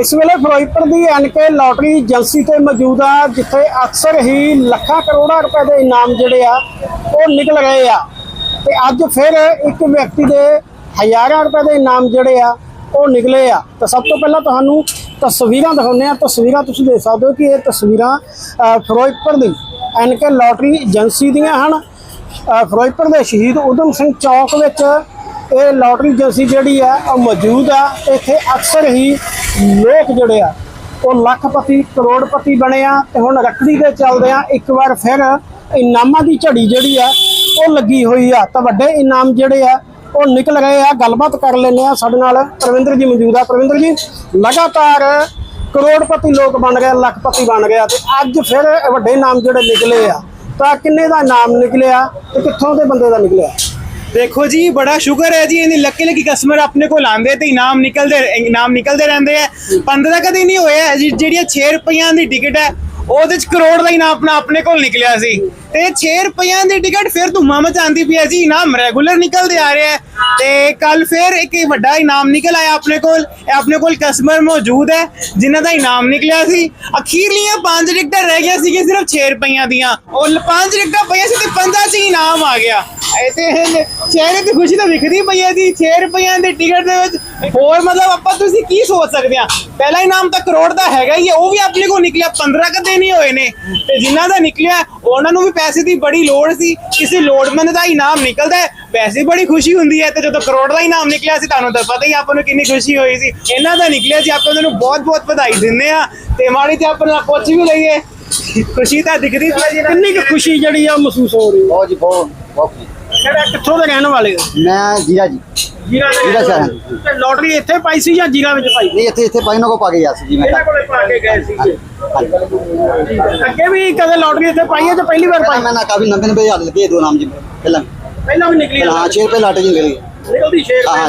ਇਸ ਵੇਲੇ ਫਿਰੋਜ਼ਪੁਰ ਦੀ ਐਨਕੇ ਲੋਟਰੀ ਏਜੰਸੀ ਤੇ ਮੌਜੂਦ ਆ, ਜਿੱਥੇ ਅਕਸਰ ਹੀ ਲੱਖਾਂ ਕਰੋੜਾਂ ਰੁਪਏ ਦੇ ਇਨਾਮ ਜਿਹੜੇ ਆ, ਉਹ ਨਿਕਲ ਰਹੇ ਆ। ਤੇ ਅੱਜ ਫਿਰ ਇੱਕ ਵਿਅਕਤੀ ਦੇ ਹਜ਼ਾਰਾਂ ਰੁਪਏ ਦੇ ਇਨਾਮ ਜਿਹੜੇ ਆ, ਉਹ ਨਿਕਲੇ ਆ। ਤਾਂ ਸਭ ਤੋਂ ਪਹਿਲਾਂ ਤੁਹਾਨੂੰ ਤਸਵੀਰਾਂ ਦਿਖਾਉਂਦੇ ਆ ਤਸਵੀਰਾਂ ਤੁਸੀਂ ਦੇਖ ਸਕਦੇ ਹੋ ਕਿ ਇਹ ਤਸਵੀਰਾਂ ਫਿਰੋਜ਼ਪੁਰ ਦੀ ਐਨਕੇ ਲੋਟਰੀ ਏਜੰਸੀ ਦੀਆਂ ਹਨ। ਫਿਰੋਜ਼ਪੁਰ ਦੇ ਸ਼ਹੀਦ ਉਦਮ ਸਿੰਘ ਚੌਕ ਵਿੱਚ ਇਹ ਲੋਟਰੀ ਏਜੰਸੀ ਜਿਹੜੀ ਆ, ਉਹ ਮੌਜੂਦ ਆ। ਇੱਥੇ ਅਕਸਰ ਹੀ ਲੋਕ ਜਿਹੜੇ ਆ, ਉਹ ਲੱਖਪਤੀ, ਕਰੋੜਪਤੀ ਬਣੇ ਆ ਤੇ ਹੁਣ ਰੱਖੜੀ ਦੇ ਚੱਲਦੇ ਆ। ਇੱਕ ਵਾਰ ਫਿਰ ਇਨਾਮਾਂ ਦੀ ਝੜੀ ਜਿਹੜੀ ਆ, ਉਹ ਲੱਗੀ ਹੋਈ ਆ। ਤਾਂ ਵੱਡੇ ਇਨਾਮ ਜਿਹੜੇ ਆ, ਉਹ ਨਿਕਲ ਰਹੇ ਆ। ਗੱਲਬਾਤ ਕਰ ਲੈਂਦੇ ਆ ਸਾਡੇ ਨਾਲ ਪ੍ਰਵਿੰਦਰ ਜੀ ਮੌਜੂਦ ਆ। ਪ੍ਰਵਿੰਦਰ ਜੀ, ਲਗਾਤਾਰ ਕਰੋੜਪਤੀ ਲੋਕ ਬਣ ਗਏ, ਲੱਖਪਤੀ ਬਣ ਗਿਆ ਤੇ ਅੱਜ ਫਿਰ ਵੱਡੇ ਇਨਾਮ ਜਿਹੜੇ ਨਿਕਲੇ ਆ। ਤਾਂ ਕਿੰਨੇ ਦਾ ਇਨਾਮ ਨਿਕਲਿਆ ਤੇ ਕਿੱਥੋਂ ਦੇ ਬੰਦੇ ਦਾ ਨਿਕਲਿਆ? ਦੇਖੋ ਜੀ, ਬੜਾ ਸ਼ੁਕਰ ਹੈ ਜੀ ਇਹਨੇ ਲੱਕੀ ਲੱਕੀ ਕਸਟਮਰ ਆਪਣੇ ਕੋਲ ਆਂਦੇ ਤੇ ਇਨਾਮ ਨਿਕਲਦੇ ਇਨਾਮ ਨਿਕਲਦੇ ਰਹਿੰਦੇ ਆ। 15 ਕਦੇ ਨਹੀਂ ਹੋਇਆ, ਜੀ, ਜਿਹੜੀਆਂ 6 ਰੁਪਈਆਂ ਦੀ ਟਿਕਟ ਹੈ, ਉਹਦੇ ਚ ਕਰੋੜ ਦਾ ਇਨਾਮ ਆਪਣਾ ਆਪਣੇ ਕੋਲ ਨਿਕਲਿਆ ਸੀ। ਤੇ 6 ਰੁਪਈਆਂ ਦੀ ਟਿਕਟ ਫਿਰ ਧੁੰਮਾ ਮਚਾਉਂਦੀ ਪਈ ਹੈ ਜੀ, ਇਨਾਮ ਰੈਗੂਲਰ ਨਿਕਲਦੇ ਆ ਰਿਹਾ ਹੈ ਤੇ ਕੱਲ ਫਿਰ ਇੱਕ ਵੱਡਾ ਇਨਾਮ ਨਿਕਲ ਆਇਆ ਆਪਣੇ ਕੋਲ, ਇਹ ਆਪਣੇ ਕੋਲ ਕਸਟਮਰ ਮੌਜੂਦ ਹੈ, ਜਿਨ੍ਹਾਂ ਦਾ ਇਨਾਮ ਨਿਕਲਿਆ ਸੀ। ਅਖੀਰਲੀਆਂ ਪੰਜ ਟਿਕਟਾਂ ਰਹਿ ਗਈਆਂ ਸੀ ਸਿਰਫ 6 ਰੁਪਈਆਂ ਦੀਆਂ। ਉਹ ਪੰਜ ਟਿਕਟਾਂ ਪਈਆਂ ਸੀ ਤੇ ਪੰਜਾਂ 'ਚ ਇਨਾਮ ਆ ਗਿਆ। ਤੇ ਇਹ ਚਿਹਰੇ ਤੇ ਖੁਸ਼ੀ ਤਾਂ ਵਿਖਦੀ ਪਈ ਹੈ ਜੀ 6 ਰੁਪਈਆਂ ਦੀ ਟਿਕਟ ਦੇ ਵਿੱਚ ਹੋਰ ਮਤਲਬ ਆਪਾਂ ਤੁਸੀਂ ਕੀ ਸੋਚ ਸਕਦੇ ਆ ਪਹਿਲਾ ਇਨਾਮ ਤਾਂ ਕਰੋੜ ਦਾ ਹੈਗਾ ਹੀ ਹੈ ਉਹ ਵੀ ਆਪਣੇ ਕੋਲ ਨਿਕਲਿਆ 15 ਕਦੇ ਨਹੀਂ ਹੋਏ ਨੇ। ਤੇ ਜਿਨ੍ਹਾਂ ਦਾ ਨਿਕਲਿਆ ਉਹਨਾਂ ਨੂੰ ਵੀ ਪੈਸੇ ਦੀ ਬੜੀ ਲੋੜ ਸੀ ਕਿਸੇ ਲੋੜਮੰਦ ਦਾ ਇਨਾਮ ਨਿਕਲਦਾ ਹੈ ਵੈਸੇ ਬੜੀ ਖੁਸ਼ੀ ਹੁੰਦੀ ਹੈ ਤੇ ਜਦੋਂ ਕਰੋੜ ਦਾ ਇਨਾਮ ਨਿਕਲਿਆ ਸੀ ਤੁਹਾਨੂੰ ਤਾਂ ਪਤਾ ਹੀ ਆਪਾਂ ਨੂੰ ਕਿੰਨੀ ਖੁਸ਼ੀ ਹੋਈ ਸੀ। ਇਹਨਾਂ ਦਾ ਨਿਕਲਿਆ ਸੀ ਆਪਾਂ ਉਹਨਾਂ ਨੂੰ ਬਹੁਤ ਬਹੁਤ ਵਧਾਈ ਦਿੰਦੇ ਆ ਤੇ ਮਾੜੀ ਤੇ ਆਪਾਂ ਨਾਲ ਪੁੱਛ ਵੀ ਲਈਏ। ਖੁਸ਼ੀ ਤਾਂ ਦਿਖਦੀ ਪਈ ਜੀ ਕਿੰਨੀ ਕੁ ਖੁਸ਼ੀ ਜਿਹੜੀ ਆ ਮਹਿਸੂਸ ਹੋ ਰਹੀ ਹੈ? ਬਹੁਤ ਜੀ ਬਹੁਤ ਬਹੁਤ ਜਿਹੜਾ ਕਿੱਥੋਂ ਦੇ ਰਹਿਣ ਵਾਲੇ ਹੋ? ਮੈਂ ਜੀਰਾ ਜੀ। ਜੀਰਾ ਦੇ ਜੀਰਾ ਰਹਿਣ ਸ਼ਹਿਰ। ਵਾਲੇ। ਤੇ ਲੋਟਰੀ ਇੱਥੇ ਪਾਈ ਸੀ ਜਾਂ ਜੀਰਾ ਵਿੱਚ ਪਾਈ? ਨਹੀਂ ਇੱਥੇ ਇੱਥੇ ਪਾਈ ਨਾ ਕੋ ਪਾ ਕੇ ਗਿਆ ਸੀ ਜੀ ਮੈਂ ਇਹਨਾਂ ਕੋਲੇ ਪਾ ਕੇ ਗਏ ਸੀ ਹਾਂਜੀ। ਅੱਗੇ ਵੀ ਕਦੇ ਲੋਟਰੀ ਇੱਥੇ ਪਾਈ ਹੈ ਜਾਂ ਪਹਿਲੀ ਵਾਰ ਪਹਿਲਾਂ ਪਾਈ ਮੈਂ ਨਾ ਕਾਫੀ 90 90 ਹਜ਼ਾਰ ਲੱਗੇ ਦੋ ਨਾਮ ਜੀ ਮੇਰੇ। ਪਹਿਲਾਂ। ਪਹਿਲਾਂ ਵੀ ਨਿਕਲੀ ਪਹਿਲਾਂ ਹਾਂ 6 ਰੁਪਏ ਲਾਟੇ ਜੀ ਨਿਕਲਦੀ 6 ਹਾਂ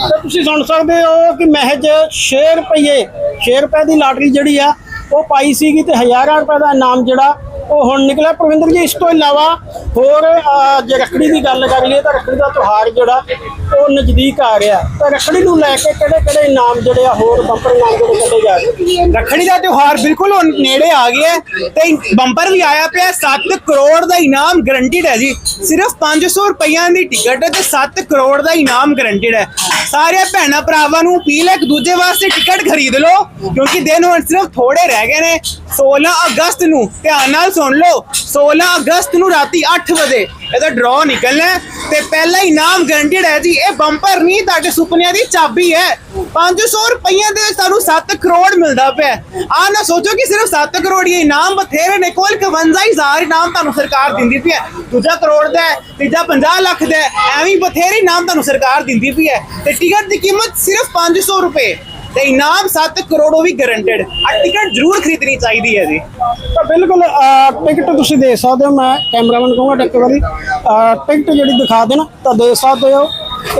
ਤਾਂ ਤੁਸੀਂ ਸੁਣ ਸਕਦੇ ਹੋ ਕਿ ਮਹਿਜ 6 ਰੁਪਏ 6 ਰੁਪਏ ਦੀ ਲਾਟਰੀ ਜਿਹੜੀ ਆ ਉਹ ਪਾਈ ਸੀਗੀ ਤੇ ਹਜ਼ਾਰਾਂ ਰੁਪਏ ਦਾ ਇਨਾਮ ਜਿਹੜਾ ਉਹ ਹੁਣ ਨਿਕਲਿਆ। ਪ੍ਰਵਿੰਦਰ ਜੀ, ਇਸ ਤੋਂ ਇਲਾਵਾ ਹੋਰ ਜੇ ਰੱਖੜੀ ਦੀ ਗੱਲ ਕਰ ਲਈਏ ਤਾਂ ਰੱਖੜੀ ਦਾ ਤਿਉਹਾਰ ਜਿਹੜਾ, ਉਹ ਨਜ਼ਦੀਕ ਆ ਰਿਹਾ। ਤਾਂ ਰੱਖੜੀ ਨੂੰ ਲੈ ਕੇ ਕਿਹੜੇ ਕਿਹੜੇ ਇਨਾਮ ਜਿਹੜੇ ਆ ਹੋਰ ਬੰਪਰ ਇਨਾਮ ਜਿਹੜੇ ਕੱਢੇ ਜਾ ਰਹੇ? ਰੱਖੜੀ ਦਾ ਤਿਉਹਾਰ ਬਿਲਕੁਲ ਹੁਣ ਨੇੜੇ ਆ ਗਿਆ ਤੇ ਬੰਪਰ ਵੀ ਆਇਆ ਪਿਆ 7 ਕਰੋੜ ਦਾ ਇਨਾਮ ਗਰੰਟਿਡ ਹੈ ਜੀ। ਸਿਰਫ 500 ਰੁਪਈਆ ਦੀ ਟਿਕਟ ਹੈ ਤੇ 7 ਕਰੋੜ ਦਾ ਇਨਾਮ ਗਰੰਟਿਡ ਹੈ। ਸਾਰੇ ਭੈਣਾਂ ਭਰਾਵਾਂ ਨੂੰ ਅਪੀਲ ਹੈ ਇੱਕ ਦੂਜੇ ਵਾਸਤੇ ਟਿਕਟ ਖਰੀਦ ਲਓ, ਕਿਉਂਕਿ ਦਿਨ ਹੁਣ ਸਿਰਫ ਥੋੜੇ ਰਹਿ ਗਏ ਨੇ। 16 ਅਗਸਤ ਨੂੰ ਧਿਆਨ ਨਾਲ ਸੁਣ ਲਓ 16 ਅਗਸਤ ਨੂੰ ਰਾਤੀ 8 ਵਜੇ ਇਹਦਾ ਡਰਾਅ ਨਿਕਲਣਾ ਤੇ ਪਹਿਲਾ ਇਨਾਮ ਗਰੰਟਿਡ ਹੈ ਜੀ, ਇਹ ਬੰਪਰ ਨਹੀਂ, ਤੁਹਾਡੇ ਸੁਪਨਿਆਂ ਦੀ ਚਾਬੀ ਹੈ। 500 ਰੁਪਈਆ ਦੇ ਵਿੱਚ ਤੁਹਾਨੂੰ 7 ਕਰੋੜ ਮਿਲਦਾ ਪਿਆ ਆ ਨਾ ਸੋਚੋ ਕਿ ਸਿਰਫ 7 ਕਰੋੜ ਹੀ ਇਨਾਮ ਬਥੇਰੇ ਨੇ, ਕੋਲ 51000 ਇਨਾਮ ਤੁਹਾਨੂੰ ਸਰਕਾਰ ਦਿੰਦੀ ਪਈ ਹੈ। ਦੂਜਾ ਕਰੋੜ ਦਾ ਤੀਜਾ 50 ਲੱਖ ਦਾ ਐਵੇਂ ਬਥੇਰੇ ਇਨਾਮ ਤੁਹਾਨੂੰ ਸਰਕਾਰ ਦਿੰਦੀ ਪਈ ਹੈ। ਤੇ ਟਿਕਟ ਦੀ ਕੀਮਤ ਸਿਰਫ 500 ਰੁਪਏ। ਤੇ ਇਨਾਮ 7 ਕਰੋੜ ਵੀ ਗਰੰਟਡ ਆ। ਟਿਕਟ ਜ਼ਰੂਰ ਖਰੀਦਣੀ ਚਾਹੀਦੀ ਹੈ ਜੀ। ਤਾਂ ਬਿਲਕੁਲ ਅਹ, ਟਿਕਟ ਤੁਸੀਂ ਦੇ ਸਕਦੇ ਹੋ। ਮੈਂ ਕੈਮਰਾਮੈਨ ਕਹੂੰਗਾ ਇੱਕ ਵਾਰੀ ਅਹ, ਟਿਕਟ ਜਿਹੜੀ ਦਿਖਾ ਦੇਣ ਤਾਂ ਦੇ ਸਕਦੇ ਹੋ।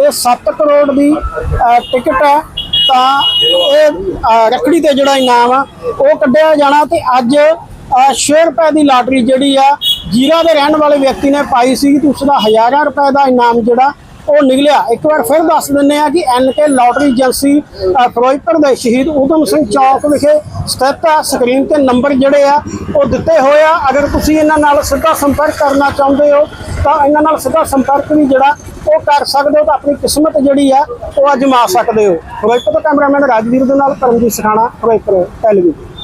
ਇਹ 7 ਕਰੋੜ ਦੀ ਅਹ, ਟਿਕਟ ਹੈ। ਤਾਂ ਇਹ ਅਹ, ਰੱਖੜੀ ਤੇ ਜਿਹੜਾ ਇਨਾਮ ਆ ਉਹ ਕੱਢਿਆ ਜਾਣਾ ਤੇ ਅੱਜ ਛੇ ਰੁਪਏ ਦੀ ਲਾਟਰੀ ਜਿਹੜੀ ਆ ਜੀਰਾ ਦੇ ਰਹਿਣ ਵਾਲੇ ਵਿਅਕਤੀ ਨੇ ਪਾਈ ਸੀ ਤੇ ਉਸ ਦਾ ਹਜ਼ਾਰਾਂ ਰੁਪਏ ਦਾ ਇਨਾਮ ਜਿਹੜਾ ਉਹ ਨਿਕਲਿਆ। ਇੱਕ ਵਾਰ ਫਿਰ ਦੱਸ ਦਿੰਦੇ ਆ ਕਿ ਐਨਕੇ ਲੋਟਰੀ ਏਜੰਸੀ ਅ, ਫਿਰੋਜ਼ਪੁਰ ਦੇ ਸ਼ਹੀਦ ਊਧਮ ਸਿੰਘ ਚੌਕ ਵਿਖੇ ਸਥਿਤ ਆ। ਸਕਰੀਨ ਤੇ ਨੰਬਰ ਜਿਹੜੇ ਆ ਉਹ ਦਿੱਤੇ ਹੋਏ ਆ। ਅਗਰ ਤੁਸੀਂ ਇਹਨਾਂ ਨਾਲ ਸਿੱਧਾ ਸੰਪਰਕ ਕਰਨਾ ਚਾਹੁੰਦੇ ਹੋ ਤਾਂ ਇਹਨਾਂ ਨਾਲ ਸਿੱਧਾ ਸੰਪਰਕ ਵੀ ਜਿਹੜਾ ਉਹ ਕਰ ਸਕਦੇ ਹੋ ਤਾਂ ਆਪਣੀ ਕਿਸਮਤ ਜਿਹੜੀ ਆ ਉਹ ਅਜਮਾ ਸਕਦੇ ਹੋ। ਫਿਰੋਜ਼ਪੁਰ ਤੋਂ ਕੈਮਰਾਮੈਨ ਰਾਜਵੀਰ ਦੇ ਨਾਲ ਪਰਮਜੀਤ ਸਖਾਣਾ ਫਿਰੋਜ਼ਪੁਰ ਟੈਲੀਵਿਜ਼ਨ।